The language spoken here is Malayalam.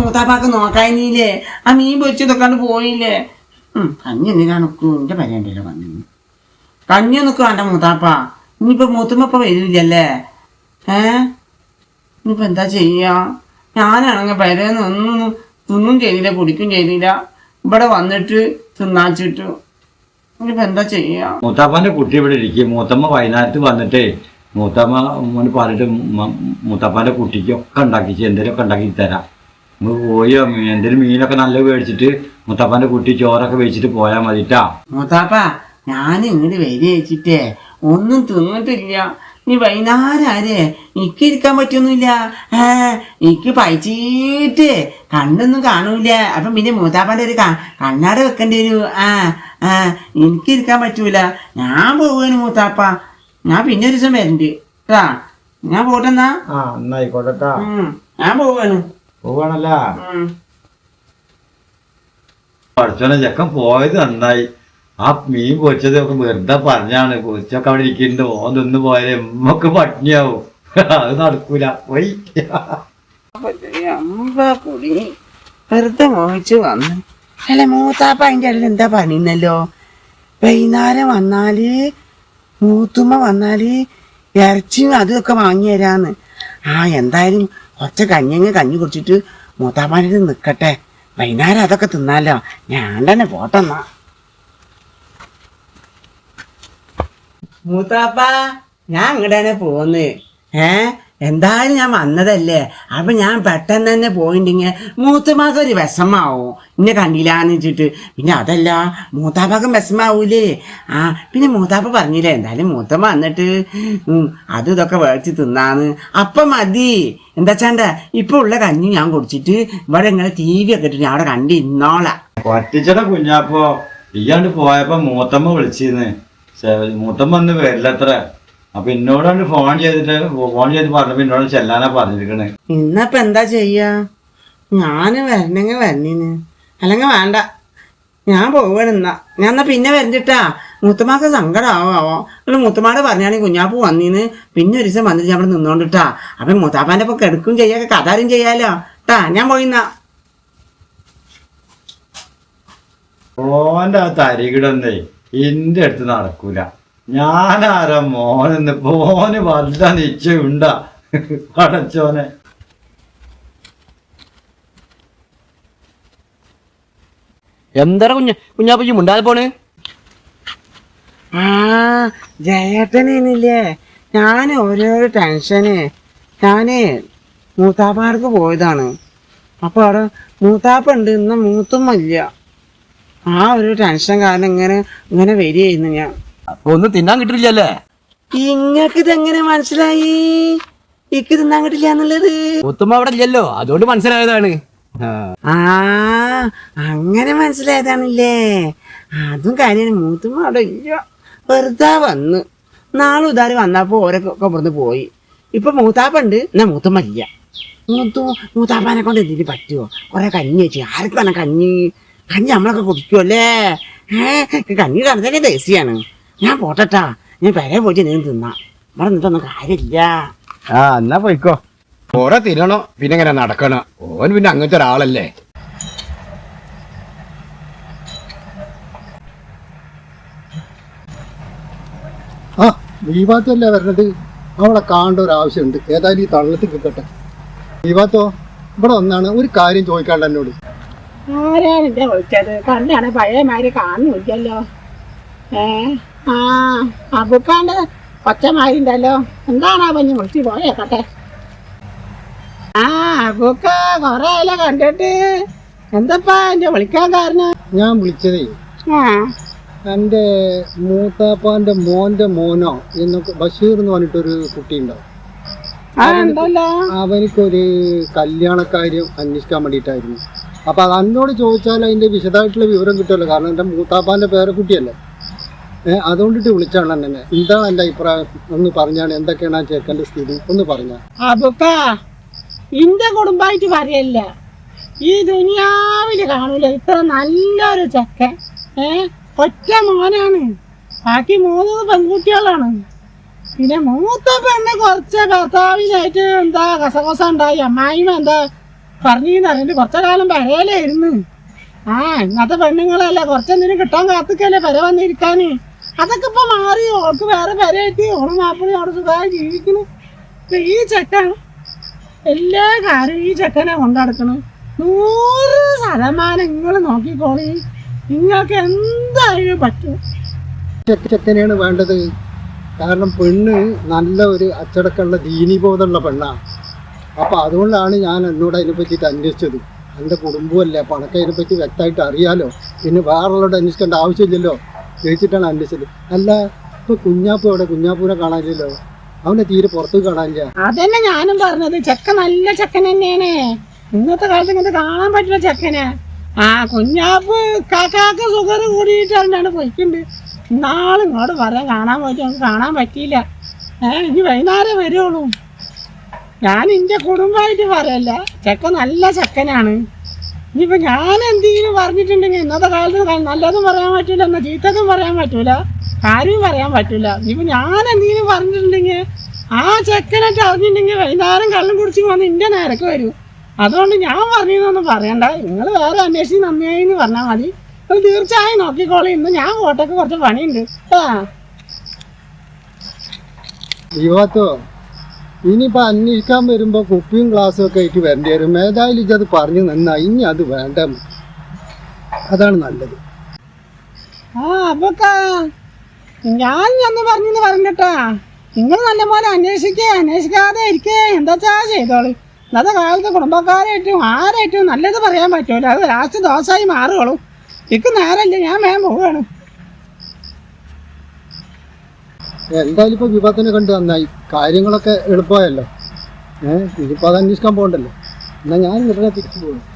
മൂത്താപ്പാക്ക് നോക്കാനില്ലേ? ആ മീൻ പൊരിച്ചു നോക്കാണ്ട് പോയില്ലേ? കഞ്ഞി എന്തിനാണ് എന്റെ പരേണ്ടല്ലോ വന്നു കഞ്ഞി നിൽക്കും എന്റെ മൂത്താപ്പ. ഇനിയിപ്പോ മൂത്തുമ്മ ഇപ്പൊ വരില്ലല്ലേ ഏ? ഇനിയിപ്പോ എന്താ ചെയ്യാ? ഞാനാണെങ്കിൽ പരേന്ന് ഒന്നും തിന്നും ചെയ്തില്ല കുടിക്കും ചെയ്തില്ല. ഇവിടെ വന്നിട്ട് തിന്നാച്ചിട്ടു. ഇനിയിപ്പോ എന്താ ചെയ്യാ? മൂത്താപ്പാന്റെ കുട്ടി ഇവിടെ ഇരിക്കും. മൂത്തമ്മ വൈകുന്നേരത്ത് വന്നിട്ടേ മൂത്തമ്മ മോന് പറഞ്ഞിട്ട് മൂത്തപ്പാന്റെ കുട്ടിക്കൊക്കെ ഉണ്ടാക്കിച്ച് എന്തെങ്കിലുമൊക്കെ ഉണ്ടാക്കി തരാം. നമ്മൾ പോയി എന്തെങ്കിലും മീനൊക്കെ നല്ല മേടിച്ചിട്ട് മുത്തപ്പാന്റെ കുട്ടി ചോറൊക്കെ വെച്ചിട്ട് പോയാൽ മതിട്ടാ. മൂത്താപ്പ ഞാൻ ഇങ്ങോട്ട് വരി വെച്ചിട്ടേ ഒന്നും തിന്നിട്ടില്ല. നീ വൈകുന്നേരം ആരെ? എനിക്ക് ഇരിക്കാൻ പറ്റൊന്നുമില്ല എനിക്ക് പഴിച്ചിട്ട് കണ്ണൊന്നും കാണൂല. അപ്പം പിന്നെ മൂത്താപ്പാന്റെ ഒരു കണ്ണാട വെക്കേണ്ടി വരൂ. ആ ആ എനിക്ക് ഇരിക്കാൻ പറ്റൂല. ഞാൻ പോവുകയാണ് മൂത്താപ്പ. ഞാൻ പിന്നെ ഒരു ദിവസം വരണ്ട്. കേട്ടാ ഞാൻ പോട്ടെന്നാ. ആ എന്നായിക്കോട്ടെട്ടാ ഉം, ഞാൻ പോവാണ്. പോവാണല്ല. ഉം. പഠിച്ചോനെ ചെക്കൻ പോയത് നന്നായി. ആ മീൻ പൊരിച്ചത് ഒക്കെ വെറുതെ പറഞ്ഞാണ്. പൊരിച്ചൊക്കെ അവിടെ ഇരിക്കുന്നുണ്ട്. ഓൻ നിന്ന് പോയാലേ എമ്മക്ക് പട്ടിണിയാവും. അത് നടക്കൂല. പോയി. അമ്പ വെറുതെ മോഹിച്ച് വന്നു. അല്ല മൂത്താപ്പ അതിന്റെ ഇടയിൽ എന്താ പണിന്നല്ലോ വൈകുന്നേരം വന്നാൽ മൂത്തുമ്മ വന്നാൽ ഇറച്ചിയും അതൊക്കെ വാങ്ങി തരാന്ന്. ആ എന്തായാലും കുറച്ച് കഞ്ഞങ്ങ് കഞ്ഞി കുടിച്ചിട്ട് മൂത്താപ്പാന്റെ നിൽക്കട്ടെ വൈകുന്നേരം അതൊക്കെ തിന്നാലോ. ഞാൻ തന്നെ പോട്ടെന്നാ മൂത്താപ്പ ഞാൻ അങ്ങോട്ട് തന്നെ പോന്ന്. ഏ? എന്തായാലും ഞാൻ വന്നതല്ലേ? അപ്പൊ ഞാൻ പെട്ടെന്ന് തന്നെ പോയിണ്ടെങ്കിൽ മൂത്തമാക്ക് ഒരു വിഷമാവും. ഇന്നെ കണ്ടില്ലാന്ന് വെച്ചിട്ട്. പിന്നെ അതല്ല മൂത്താപ്പാക്കും വിഷമാവൂലേ? ആ പിന്നെ മൂത്താപ്പ പറഞ്ഞില്ലേ എന്തായാലും മൂത്തമ്മ വന്നിട്ട് അതും ഇതൊക്കെ വേടിച്ച് തിന്നാന്ന്. അപ്പം മതി. എന്താ ചാണ്ട ഇപ്പൊ ഉള്ള കഞ്ഞി ഞാൻ കുടിച്ചിട്ട് ഇവിടെ ഇങ്ങനെ ടി വി ഒക്കെ ഞാൻ അവിടെ കണ്ടിരുന്നോളാം പറ്റിച്ചട കുഞ്ഞാപ്പോ. ഇയാണ്ട് പോയപ്പോ മൂത്തമ്മ വിളിച്ചിരുന്ന് മൂത്തമ്മ ഒന്നും വരില്ലത്ര. അപ്പൊ എന്നോട് ഫോൺ ചെയ്തിട്ട് ഫോൺ ചെയ്ത് പറഞ്ഞപ്പോ എന്നോട് ചെല്ലാനാ പറഞ്ഞിരിക്കണേ. ഇന്നപ്പ എന്താ ചെയ്യാ? ഞാൻ വരണെങ്കി വരണിന് അല്ലെങ്കിൽ വേണ്ട. ഞാൻ പോവണെന്നാ ഞാൻ എന്നാ പിന്നെ വരണ്ടിട്ടാ. മുത്തുമാക്ക് സങ്കടാവോ അല്ല മുത്തുമാട് പറഞ്ഞാണെങ്കിൽ കുഞ്ഞാപ്പ് വന്നീന്ന്. പിന്നെ ഒരു ദിവസം വന്നിട്ട് അവിടെ നിന്നോണ്ടിട്ടാ. അപ്പൊ മുത്താപ്പാന്റെ ഒപ്പം കിടക്കും ചെയ്യാ കഥാരും ചെയ്യാലോ. ട്ടാ ഞാൻ പോയിന്നാ ഓന്റെ ആ തരികിടന്നേ എന്റെ അടുത്ത് നടക്കൂല. ഞാനാരാ മോനെന്ന് പോന് വല്ല നിശ്ചയുണ്ടാ പടച്ചോനെ എന്താ കുഞ്ഞ? കുഞ്ഞാപ്പച്ചി മുണ്ടാതെ പോണ്? ആ ജയേട്ടനില്ലേ ഞാൻ ഓരോരോ ടെൻഷന്. ഞാനേ മൂത്താപ്പാർക്ക് പോയതാണ്. അപ്പൊ അവിടെ മൂത്താപ്പ ഉണ്ട് ഇന്ന് മൂത്തുമ്മല്ല ആ ഒരു ടെൻഷൻ കാരണം ഇങ്ങനെ ഇങ്ങനെ വരികയായിരുന്നു ഞാൻ. അപ്പൊ ഒന്നും തിന്നാൻ കിട്ടില്ലല്ലേ? ഇങ്ങക്ക് ഇതെങ്ങനെ മനസ്സിലായി? ഇക്ക് തിന്നാൻ കിട്ടില്ല എന്നുള്ളത്. അവിടെ ഇല്ലല്ലോ. അതുകൊണ്ട് മനസ്സിലായതാണ്. ആ. അങ്ങനെ മനസ്സിലായതാണല്ലേ. അതും കാര്യം മൂത്തുമ്മ അവിടെ ഇല്ല. വെറുതെ വന്ന്. നാളെ ഉദാരി വന്നപ്പോ ഓരൊക്കെ ഇവിടുന്ന് പോയി. ഇപ്പൊ മൂത്താപ്പുണ്ട്. എന്നാ മൂത്തുമ്മ ഇല്ല. മൂത്തു മൂത്താപ്പാനെ കൊണ്ട് എന്തിനു പറ്റുമോ കുറെ കഞ്ഞി വെച്ചു. ആർക്ക് തന്നെ കഞ്ഞി? കഞ്ഞി നമ്മളൊക്കെ കുടിക്കുമല്ലേ ഏഹ് കഞ്ഞി കണത്തന്നെ ദേശീയാണ് ഞാൻ പോട്ടട്ടാ. ഞാൻ പെരെ പോയിട്ട് നീ തിന്നാ. ഇവിടെ നിന്നിട്ടൊന്നും കാര്യമില്ല. ആ എന്നാ പോയിക്കോ. ഓരോ തിന്നണോ പിന്നെ ഇങ്ങനെ നടക്കണം? ഓൻ പിന്നെ അങ്ങനത്തെ ഒരാളല്ലേ. ആ ദീപാത്തല്ലേ വരണത്? അവളെ കാണേണ്ട ഒരു ആവശ്യമുണ്ട്. ഏതായാലും ഈ തള്ളത്തിൽ കിട്ടട്ടെ ദീപാത്തോ ഇവിടെ ഒന്നാണ് ഒരു കാര്യം ചോദിക്കാണ്ട് എന്നോട്. ആരാണ് എന്റെ വിളിച്ചത്? കണ്ടാണ് പഴയ മാതിരി കാണുന്നില്ലല്ലോ. ഏ? ആ അബുക്കാണ്ട് കൊച്ചമായിണ്ടല്ലോ എന്താണ് ആ പഞ്ഞ് പോയേക്കട്ടെ? ആ അബുക്ക കൊറേ ആയില്ലേ കണ്ടിട്ട്. എന്തപ്പാ എന്റെ വിളിക്കാൻ കാരണം? ഞാൻ വിളിച്ചതേ ആ. എന്റെ മൂത്താപ്പാന്റെ മോന്റെ മോനോ എന്നൊക്കെ ബഷീർ എന്ന് പറഞ്ഞിട്ടൊരു കുട്ടിയുണ്ടാവും. അവനിക്കൊരു കല്യാണക്കാര്യം അന്വേഷിക്കാൻ വേണ്ടിയിട്ടായിരുന്നു. അപ്പൊ അത് അന്നോട് ചോദിച്ചാൽ അതിന്റെ വിശദമായിട്ടുള്ള വിവരം കിട്ടുമല്ലോ. കാരണം എന്റെ മൂത്താപ്പാന്റെ പേരക്കുട്ടിയല്ലേ. അതുകൊണ്ടിട്ട് വിളിച്ചാണ് എന്നെ. എന്താണ് എന്റെ അഭിപ്രായം? ഒന്ന് പറഞ്ഞാണ് എന്തൊക്കെയാണ് ആ ചെക്കന്റെ സ്ഥിതി? ഒന്ന് പറഞ്ഞാൽ ഇന്റെ കുടുംബമായിട്ട് പറയല്ല. ഈ ദുനിയാവിൽ കാണൂല. ഇത്ര നല്ലൊരു ചെക്കൻ. ഏ ഒറ്റ മോനാണ്. ബാക്കി മൂന്ന് പെൺകുട്ടികളാണ്. പിന്നെ മൂത്ത പെണ്ണ് കുറച്ച് ഭർത്താവിനായിട്ട് എന്താ കസകസ ഉണ്ടായി. അമ്മായിമ എന്താ പറഞ്ഞിരുന്നു കുറച്ച കാലം പരയിലായിരുന്നു ആ ഇന്നത്തെ പെണ്ണുങ്ങളല്ലേ കുറച്ചെന്തിനും കിട്ടാൻ കാത്തിക്കല്ലേ പര വന്നിരിക്കാന്? അതൊക്കെ ഇപ്പൊ മാറി. ഓൾക്ക് വേറെ വരയായിട്ട് ഓളും മാപ്പിളി അവിടെ സുഖമായി ജീവിക്കുന്നു. ഇപ്പൊ ഈ ചെക്കൻ എല്ലാ കാര്യവും ഈ ചെക്കനെ കൊണ്ടടക്കണം നൂറ് ശതമാനം നിങ്ങൾ നോക്കിക്കോളി. നിങ്ങൾക്ക് എന്തായാലും പറ്റും. ചെക്ക ചെക്കനെയാണ് വേണ്ടത്. കാരണം പെണ്ണ് നല്ല ഒരു അച്ചടക്കമുള്ള ദീനിബോധമുള്ള പെണ്ണാണ് അപ്പോൾ അതുകൊണ്ടാണ് ഞാൻ എന്നോട് അതിനെ പറ്റിയിട്ട് അന്വേഷിച്ചത്. എന്റെ കുടുംബമല്ലേ? അതിനെപ്പറ്റി വ്യക്തമായിട്ട് അറിയാലോ. പിന്നെ വേറുള്ളവരോട് അന്വേഷിക്കേണ്ട ആവശ്യമില്ലല്ലോ. ചോദിച്ചിട്ടാണ് അന്വേഷിച്ചത് അല്ല ഇപ്പൊ കുഞ്ഞാപ്പൂ എവിടെ? കുഞ്ഞാപ്പൂനെ കാണാനില്ലല്ലോ. അവനെ തീരെ പുറത്ത് കാണാനില്ല. അതന്നെ ഞാനും പറഞ്ഞത്. ചെക്ക നല്ല ചെക്കൻ തന്നെയാണ്. ഇന്നത്തെ കാലത്ത് ഇങ്ങനത്തെ കാണാൻ പറ്റുന്ന ചെക്കനെ. ആ കുഞ്ഞാപ്പ് കാക്കാക്ക് കൂടിയിട്ട് കൂടിയിട്ടാണ് പോയിട്ടുണ്ട് നാളെ ഇങ്ങോട്ട് പറയാൻ കാണാൻ പറ്റും. നമുക്ക് കാണാൻ പറ്റിയില്ല. ഏ ഇനി വൈകുന്നേരം വരുള്ളൂ ഞാൻ എന്റെ കുടുംബമായിട്ട് പറയല്ല. ചെക്ക നല്ല ചെക്കനാണ്. ഇനിയിപ്പോൾ ഞാൻ എന്തെങ്കിലും പറഞ്ഞിട്ടുണ്ടെങ്കിൽ ഇന്നത്തെ കാലത്ത് നല്ലതും പറയാൻ പറ്റൂല എന്നാൽ ചീത്തതും പറയാൻ പറ്റൂല ആരും പറയാൻ പറ്റൂല. ഇനിയിപ്പോൾ ഞാൻ എന്തെങ്കിലും പറഞ്ഞിട്ടുണ്ടെങ്കിൽ ആ ചെക്കനായിട്ട് അറിഞ്ഞിട്ടുണ്ടെങ്കിൽ വൈകുന്നേരം കള്ളം കുടിച്ച് വന്ന് എന്റെ നേരക്ക് വരും. അതുകൊണ്ട് ഞാൻ പറഞ്ഞതൊന്നും പറയണ്ട. നിങ്ങൾ വേറെ അന്വേഷിച്ച് നന്നായി എന്ന് പറഞ്ഞാൽ മതി. നിങ്ങൾ തീർച്ചയായും നോക്കിക്കോളി. ഇന്ന് ഞാൻ കോട്ടയ്ക്ക് കുറച്ച് പണിയുണ്ട്. ആ. ഇനിയിപ്പോൾ അന്വേഷിക്കാൻ വരുമ്പോൾ കുപ്പിയും ഗ്ലാസ്സും ഒക്കെ ആയിട്ട് വരേണ്ടി വരും. ഏതായാലും ഇജത് പറഞ്ഞു നിന്നാ ഇനി അത് വേണ്ട. അതാണ് നല്ലത്. ഞാൻ ഒന്ന് പറഞ്ഞെന്ന് പറഞ്ഞിട്ടാ. നിങ്ങൾ നല്ല പോലെ അന്വേഷിക്കുക അന്വേഷിക്കാതെ ഇരിക്കേ. എന്താച്ചാ ചെയ്തോളി. ഇന്നത്തെ കാലത്ത് കുടുംബക്കാരായിട്ടും ആരായിട്ടും നല്ലത് പറയാൻ പറ്റൂല. അത് ലാസ്റ്റ് ദോശയായി മാറുകയുള്ളൂ. എനിക്ക് നേരമില്ല ഞാൻ വേഗം പോവുകയാണ്. എന്തായാലും ഇപ്പോൾ വിവാദത്തിനെ കണ്ട് നന്നായി. കാര്യങ്ങളൊക്കെ എളുപ്പമായല്ലോ. ഏഹ് ഇതിപ്പോൾ അത് അന്വേഷിക്കാൻ പോകണ്ടല്ലോ. എന്നാൽ ഞാൻ ഉടനെ തിരിച്ചു പോകും